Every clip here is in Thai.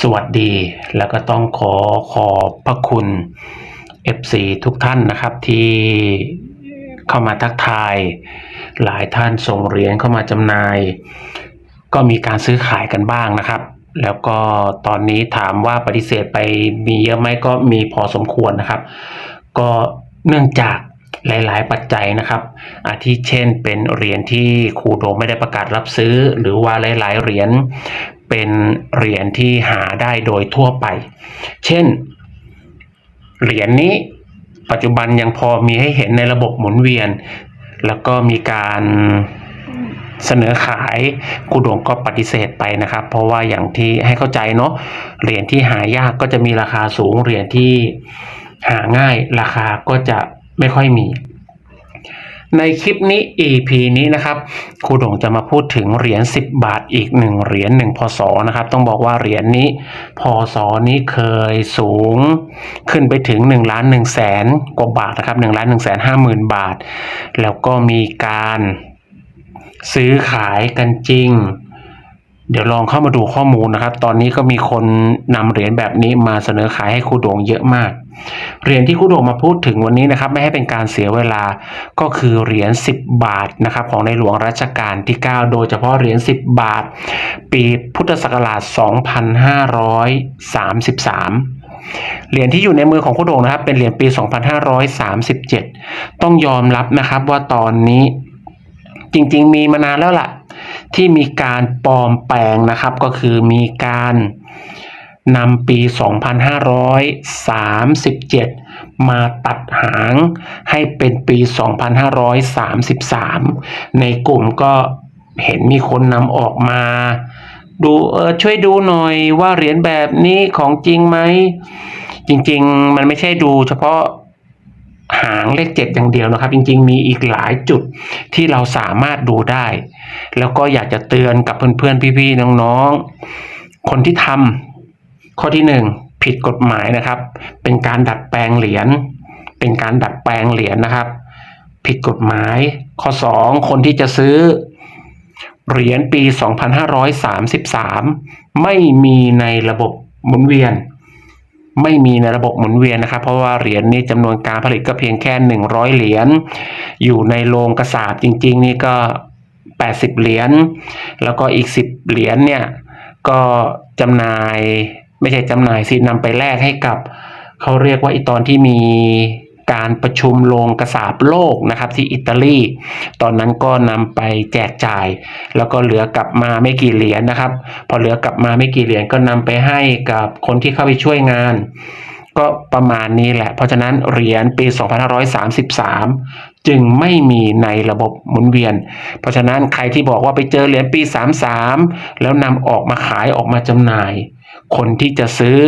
สวัสดีแล้วก็ต้องขอขอบพระคุณ FC ทุกท่านนะครับที่เข้ามาทักทาย หลายท่านส่งเหรียญเข้ามาจำหน่าย ก็มีการซื้อขายกันบ้างนะครับ แล้วก็ตอนนี้ถามว่าปฏิเสธไปมีเยอะไหมก็มีพอสมควรนะครับ ก็เนื่องจาก หลายๆ ปัจจัยนะครับ อาทิเช่นเป็นเหรียญที่ครูโดไม่ได้ประกาศรับซื้อ หรือว่าหลาย ๆ เหรียญเป็นเหรียญที่หาได้โดยทั่วไป เช่น เหรียญนี้ปัจจุบันยังพอมีให้เห็นในระบบหมุนเวียน แล้วก็มีการเสนอขายครูโดงก็ปฏิเสธไปนะครับ เพราะว่าอย่างที่ให้เข้าใจเนาะเหรียญที่หายากก็จะมีราคาสูงเหรียญที่หาง่ายราคาก็จะ ไม่ค่อยมี ในคลิปนี้ EP นี้นะครับครูดงจะมาพูดถึงเหรียญ10 บาทอีกหนึ่งเหรียญหนึ่งพศนะครับ ต้องบอกว่าเหรียญนี้ พศนี้เคยสูง ขึ้นไปถึง1ล้าน1แสนกว่าบาทนะครับ1ล้าน1แสนห้าหมื่นบาท แล้วก็มีการซื้อขายกันจริง เดี๋ยวลองเข้ามาดูข้อมูลนะครับ ตอนนี้ก็มีคนนำเหรียญแบบนี้มาเสนอขายให้ครูด่งเยอะมาก เหรียญที่ครูโด่งมาพูดถึงวันนี้นะครับ ไม่ให้เป็นการเสียเวลาก็คือเหรียญ10 บาทนะครับ ของในหลวงรัชกาลที่ 9 โดยเฉพาะเหรียญ10 บาท ปีพุทธศักราช 2533เหรียญที่อยู่ในมือของครูโด่งนะครับ เป็นเหรียญปี 2537 ต้องยอมรับนะครับว่าตอนนี้จริงๆมีมานานแล้วล่ะ ที่มีการปลอมแปลงนะครับ ก็คือมีการ นำปี 2537 มาตัดหางให้เป็นปี 2533 ในกลุ่มก็เห็นมีคนนำออกมา ดูเออช่วยดูหน่อยว่าเหรียญแบบนี้ของจริงไหม จริง ๆ มันไม่ใช่ดูเฉพาะหางเลขเจ็ดอย่างเดียวนะครับ จริงๆ มีอีกหลายจุดที่เราสามารถดูได้ แล้วก็อยากจะเตือนกับเพื่อนๆ พี่ๆ น้องๆ คนที่ทำ ข้อที่หนึ่งผิดกฎหมายนะครับ เป็นการดัดแปลงเหรียญเป็นการดัดแปลงเหรียญนะครับ ผิดกฎหมาย ข้อสองคนที่จะซื้อ เหรียญปี 2533 ไม่มีในระบบหมุนเวียน ไม่มีในระบบหมุนเวียนนะครับ เพราะว่าเหรียญนี้จำนวนการผลิตก็เพียงแค่ 100 เหรียญอยู่ในโรงกระสาบจริง ๆ นี่ก็ 80 เหรียญแล้วก็อีก 10 เหรียญเนี่ยก็จำหน่าย ไม่ใช่จำหน่ายสินำไปแลกให้กับ เขาเรียกว่าอีตอนที่มีการประชุมโรงกระสาบโลกนะครับที่อิตาลี ตอนนั้นก็นำไปแจกจ่าย แล้วก็เหลือกลับมาไม่กี่เหรียญนะครับ พอเหลือกลับมาไม่กี่เหรียญก็นำไปให้กับคนที่เข้าไปช่วยงาน ก็ประมาณนี้แหละ เพราะฉะนั้นเหรียญปี 2533 จึงไม่มีในระบบหมุนเวียน เพราะฉะนั้นใครที่บอกว่าไปเจอเหรียญปี 33 แล้วนำออกมาขายออกมาจำหน่าย คนที่จะซื้อ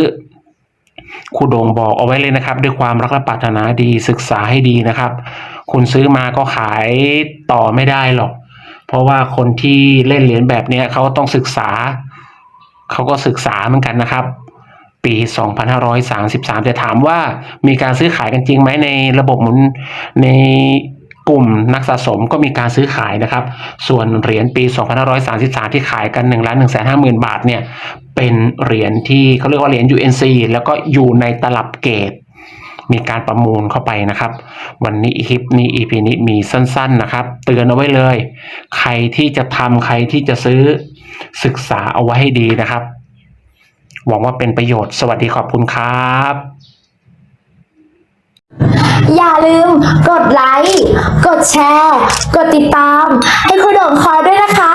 ครูโดงบอกเอาไว้เลยนะครับ ด้วยความรักและปรารถนาดีศึกษาให้ดีนะครับ คุณซื้อมาก็ขายต่อไม่ได้หรอก เพราะว่าคนที่เล่นเหรียญแบบนี้เขาก็ต้องศึกษา เขาก็ศึกษาเหมือนกันนะครับ ปี 2533 จะถามว่ามีการซื้อขายกันจริงไหมในระบบหมุนใน กลุ่มนักสะสมก็มีการซื้อขายนะครับ ส่วนเหรียญปี 2533 ที่ขายกัน 1,150,000 บาทเนี่ยเป็นเหรียญที่เขาเรียกว่าเหรียญ UNC แล้วก็อยู่ในตลับเกตมีการประมูลเข้าไปนะครับ วันนี้คลิปนี้ EP นี้มีสั้น ๆนะครับ เตือนเอาไว้เลย ใครที่จะทำใครที่จะซื้อศึกษาเอาไว้ให้ดีนะครับ หวังว่าเป็นประโยชน์สวัสดีขอบคุณครับ อย่าลืมกดไลค์ กดแชร์ กดติดตาม ให้คุณโด่งคอยด้วยนะคะ